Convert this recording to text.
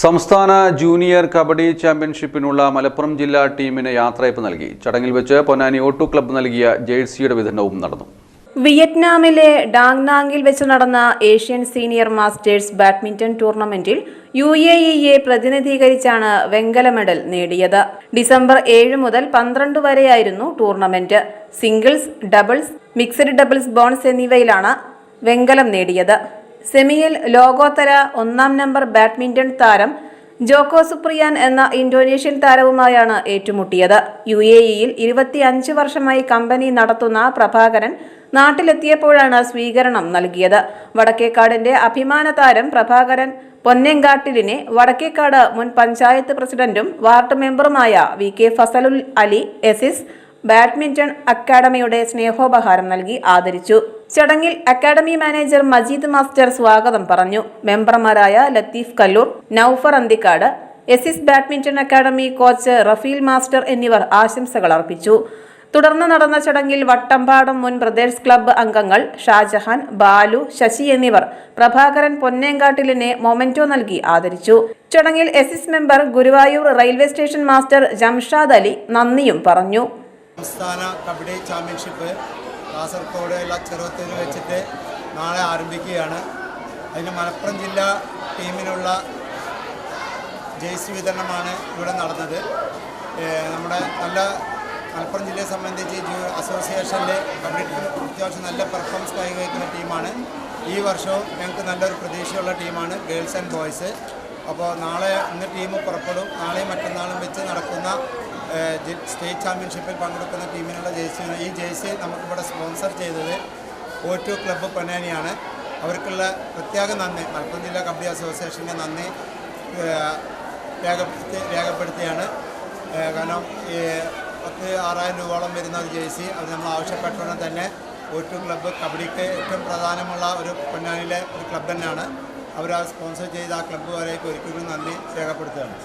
സംസ്ഥാന ജൂനിയർ കബഡി ചാമ്പ്യൻഷിപ്പിനുള്ള മലപ്പുറം ജില്ലാ ടീമിന് യാത്രയപ്പ് നൽകി. ചടങ്ങിൽ വെച്ച് പൊന്നാനി ഓട്ടോ ക്ലബ്ബ് നൽകിയ ജേഴ്സിയുടെ വിതരണവും നടന്നു. വിയറ്റ്നാമിലെ ഡാങ്നാങ്ങിൽ വെച്ച് നടന്ന ഏഷ്യൻ സീനിയർ മാസ്റ്റേഴ്സ് ബാഡ്മിന്റൺ ടൂർണമെന്റിൽ യു എ ഇയെ പ്രതിനിധീകരിച്ചാണ് വെങ്കല മെഡൽ നേടിയത്. ഡിസംബർ ഏഴ് മുതൽ പന്ത്രണ്ട് വരെയായിരുന്നു tournament. Singles doubles mixed doubles bronze എന്നിവയിലാണ് വെങ്കലം നേടിയത്. സെമിയിൽ ലോകോത്തര ഒന്നാം നമ്പർ ബാഡ്മിന്റൺ താരം ജോക്കോ സുപ്രിയാൻ എന്ന ഇന്തോനേഷ്യൻ താരവുമായാണ് ഏറ്റുമുട്ടിയത്. യു എ ഇയിൽ ഇരുപത്തിയഞ്ച് വർഷമായി കമ്പനി നടത്തുന്ന പ്രഭാകരൻ നാട്ടിലെത്തിയപ്പോഴാണ് സ്വീകരണം നൽകിയത്. വടക്കേക്കാടിന്റെ അഭിമാന താരം പ്രഭാകരൻ പൊന്നെങ്കാട്ടിലിനെ വടക്കേക്കാട് മുൻ പഞ്ചായത്ത് പ്രസിഡന്റും ward മെമ്പറുമായ V K Fazalul Ali Aces badminton അക്കാദമിയുടെ സ്നേഹോപഹാരം നൽകി ആദരിച്ചു. ചടങ്ങിൽ അക്കാദമി മാനേജർ മജീദ് മാസ്റ്റർ സ്വാഗതം പറഞ്ഞു. മെമ്പർമാരായ Latheef Kallur Naufar Anthikkad Aces badminton academy coach Rafeel master എന്നിവർ ആശംസകൾ അർപ്പിച്ചു. തുടർന്ന് നടന്ന ചടങ്ങിൽ വട്ടമ്പാടം മുൻ ബ്രദേഴ്സ് ക്ലബ്ബ് അംഗങ്ങൾ ഷാജഹാൻ ബാലു ശശി എന്നിവർ പ്രഭാകരൻ പൊന്നേങ്കാട്ടിലിനെ മൊമെന്റോ നൽകി ആദരിച്ചു. ചടങ്ങിൽ Aces member Guruvayur railway station master Jamshad Ali നന്ദിയും പറഞ്ഞു. സംസ്ഥാന കബഡി ചാമ്പ്യൻഷിപ്പ് കാസർഗോഡ് ഉള്ള ചെറുവത്തൂർ വെച്ചിട്ട് നാളെ ആരംഭിക്കുകയാണ്. അതിന് മലപ്പുറം ജില്ലാ ടീമിനുള്ള ജേഴ്സി വിതരണമാണ് ഇവിടെ നടന്നത്. നമ്മുടെ നല്ല മലപ്പുറം ജില്ലയെ സംബന്ധിച്ച് ജൂ അസോസിയേഷനിൽ കബഡി അത്യാവശ്യം നല്ല പെർഫോമൻസ് കൈവയ്ക്കുന്ന ടീമാണ്. ഈ വർഷവും ഞങ്ങൾക്ക് നല്ലൊരു പ്രതീക്ഷയുള്ള ടീമാണ് ഗേൾസ് ആൻഡ് ബോയ്സ്. അപ്പോൾ നാളെ ഇന്ന് ടീം പുറപ്പെടും. നാളെയും മറ്റന്നാളും വെച്ച് നടക്കുന്ന സ്റ്റേറ്റ് ചാമ്പ്യൻഷിപ്പിൽ പങ്കെടുക്കുന്ന ടീമിനുള്ള ജേഴ്സിയാണ്. ഈ ജേഴ്സി നമുക്കിവിടെ സ്പോൺസർ ചെയ്തത് ഓറ്റോ ക്ലബ്ബ് പൊന്നാനിയാണ്. അവർക്കുള്ള പ്രത്യേക നന്ദി. മലപ്പുറം ജില്ലാ കബഡി അസോസിയേഷന്റെ നന്ദി രേഖപ്പെടുത്തി രേഖപ്പെടുത്തിയാണ്. കാരണം ഈ പത്ത് ആറായിരം രൂപയോളം വരുന്ന ഒരു ജേഴ്സി അത് നമ്മൾ ആവശ്യപ്പെട്ടുകൊണ്ട് തന്നെ ടു ക്ലബ്ബ് കബഡിക്ക് ഏറ്റവും പ്രധാനമുള്ള ഒരു പൊന്നാനിയിലെ ഒരു ക്ലബ്ബ് തന്നെയാണ്. അവർ ആ സ്പോൺസർ ചെയ്ത ആ ക്ലബ്ബ് വരെയൊക്കെ ഒരിക്കലും നന്ദി രേഖപ്പെടുത്തുകയാണ്.